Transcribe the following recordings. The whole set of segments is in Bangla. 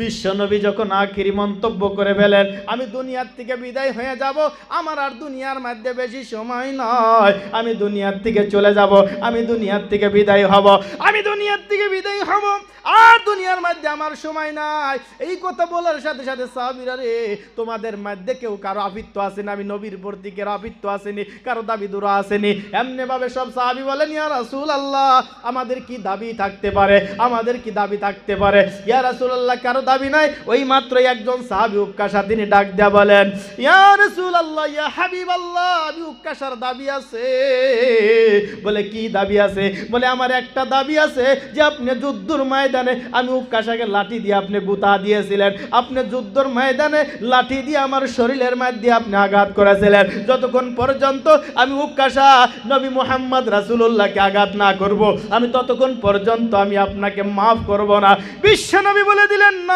বিশ্বনবী যখন আখিরি মন্তব্য করে ফেলেন আমি দুনিয়ার থেকে বিদায় হয়ে যাব, আমার আর দুনিয়ার মধ্যে বেশি সময় নয়। আমি দুনিয়ার থেকে চলে যাব, আমি দুনিয়ার থেকে বিদায় হব, আমি দুনিয়ার থেকে বিদায় হব, আর দুনিয়ার মধ্যে আমার সময় নাই। এই কথা বলার সাথে সাথে সাহাবিরা রে তোমাদের মধ্যে কেউ কারও আবিত্য আসেনি, আমি নবীর প্রতি কারও আবিত্য আসেনি, কারও দাবি দূর আসেনি। এমনি ভাবে সব সাহাবি বলেন, ইয়া রাসূল আল্লাহ আমাদের কি দাবি থাকতে পারে? আমাদের কি দাবি থাকতে পারে? ইয়া রাসূল আল্লাহ কারও দাবি নাই, ওই মাত্রই একজন সাহাবি উক্কাশা তিনি ডাক দেয়া বলেন, ইয়া রাসূল ইয়া হাবিব আমি উক্কাশার দাবি আছে। বলে, কি দাবি আছে? বলে, আমার একটা দাবি আছে যে আপনি যুদ্ধর ময়দানে, আমি উক্কাশাকে লাঠি দিয়ে আপনি গুতা দিয়েছিলেন। আপনি যুদ্ধর ময়দানে লাঠি দিয়ে আমার শরীরের মধ্যে আপনি আঘাত করেছিলেন। যতক্ষণ পর্যন্ত আমি উক্কাশা নবী মোহাম্মদ রাসূলুল্লাহকে আঘাত না করব, আমি ততক্ষণ পর্যন্ত আমি আপনাকে মাফ করব না। বিশ্ব নবী বলে দিলেন, না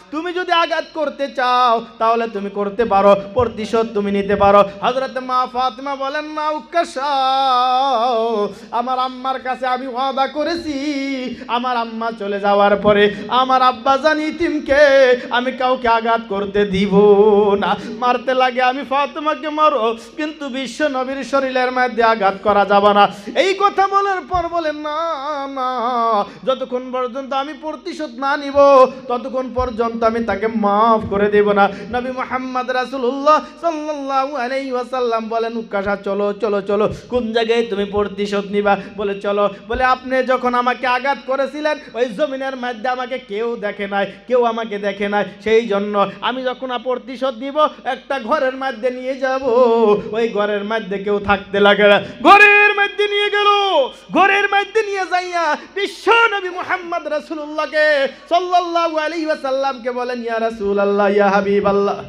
তুমি যদি আঘাত করতে চাও, তাহলে তুমি করতে পারো, প্রতিশোধ তুমি নিতে পারো। হজরত মা ফাতিমা বলেন না উক্কাশা, আমার আম্মার কাছে আমি ওয়াদা করেছি, আমার আম্মা চলে যাওয়ার পরে আমার আব্বা জানি ইতিমকে আমি কাউকে আঘাত করতে দিব না। মারতে লাগে আমি ফাতিমাকে মারো, কিন্তু বিশ্ব নবীর শরীরের মধ্যে আঘাত করা যাবে না। এই কথা বলার পর বলেন, না না, যতক্ষণ পর্যন্ত আমি প্রতিশোধ না নিব, ততক্ষণ পর্যন্ত আমি তাকে মাফ করে দেব না। নবী মোহাম্মদ রাসূলুল্লাহ সাল্লাল্লাহু আলাইহি ওয়াসাল্লাম বলেন, উকাশা, চলো চলো চলো, কোন জায়গায় তুমি প্রতিশোধ নিবা? বলে, চলো। বলে, আপনি যখন আমাকে আঘাত করেছিলেন, ওই জমিনের মধ্যে আমাকে কেউ দেখে নাই, কেউ আমাকে দেখে নাই। সেই জন্য আমি যখন প্রতিশোধ নিব, একটা ঘরের মধ্যে নিয়ে যাব। ওই ঘরের মধ্যে কেউ থাকতে লাগে না। ঘরের মধ্যে নিয়ে গেল। ঘরের মধ্যে নিয়ে যাইয়া বিশ্ব নবী মুহাম্মদ রাসূলুল্লাহকে সাল্লাল্লাহু আলাইহি ওয়াসাল্লামকে বলেন, ইয়া রাসূলুল্লাহ, ইয়া হাবিবাল্লাহ।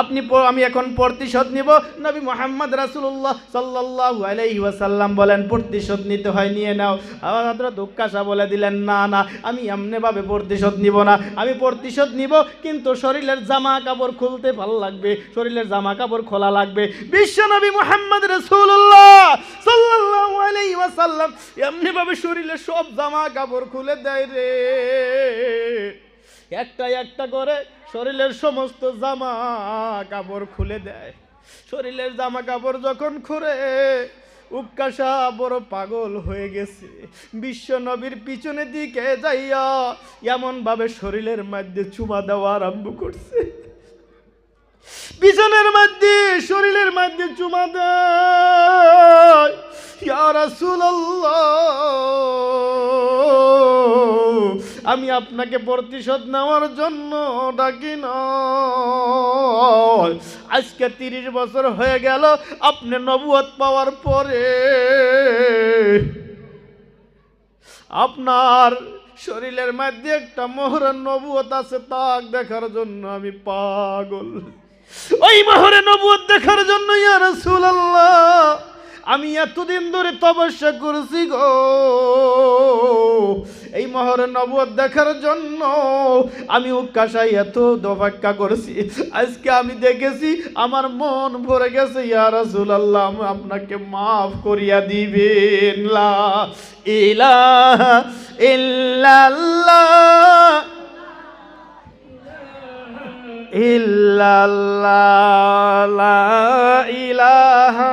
আপনি আমি এখন প্রতিশোধ নিব। নবী মোহাম্মদ রাসূলুল্লাহ সাল্লাল্লাহু আলাইহি ওয়াসাল্লাম বলেন, প্রতিশোধ নিতে হয়, নিয়ে নাও। আবার উক্কাশা বলে দিলেন, না না, আমি এমনিভাবে প্রতিশোধ নিব না। আমি প্রতিশোধ নিব, কিন্তু শরীরের জামা কাপড় খুলতে ভালো লাগবে। শরীরের জামা কাপড় খোলা লাগবে। বিশ্ব নবী মোহাম্মদ রাসূলুল্লাহ সাল্লাল্লাহু আলাইহি ওয়াসাল্লাম এমনিভাবে শরীরের সব জামা কাপড় খুলে দেয় রে। একটা একটা করে, শরীরের সমস্ত জামা কাপড় খুলে দেয়। শরীরের জামা কাপড় যখন খুলে উৎকাশা বড় পাগল হয়ে গেছে। বিশ্ব নবীর পিছনের দিকে যাইয়া এমন ভাবে শরীরের মধ্যে চুমা দেওয়া আরম্ভ করছে। বিছানের মধ্যে, শরীরের মধ্যে চুমা দেয়। রাসূলুল্লাহ আমি আপনাকে প্রতিশোধ নেওয়ার জন্য ডাকি নয়। আজকে তিরিশ বছর হয়ে গেল, আপনি নবুয়ত পাওয়ার পরে আপনার শরীরের মধ্যে একটা মোহরের নবুয়ত আছে, তাক দেখার জন্য আমি পাগল। ওই মোহরে নবুয়ত দেখার জন্য ইয়া রাসূলুল্লাহ। আমি এতদিন ধরে তপস্যা করছি গো। এই মহরে নবুয়ত দেখার জন্য আমি উকাশাই এত দফাক্কা করছি। আজকে আমি দেখেছি আমার মন ভরে গেছে, ইয়া রাসূলুল্লাহ, আমি আপনাকে মাফ করিয়া দিবেন। লা ইলাহা ইল্লাল্লাহ। ইল্লাল্লাহ ইলাহা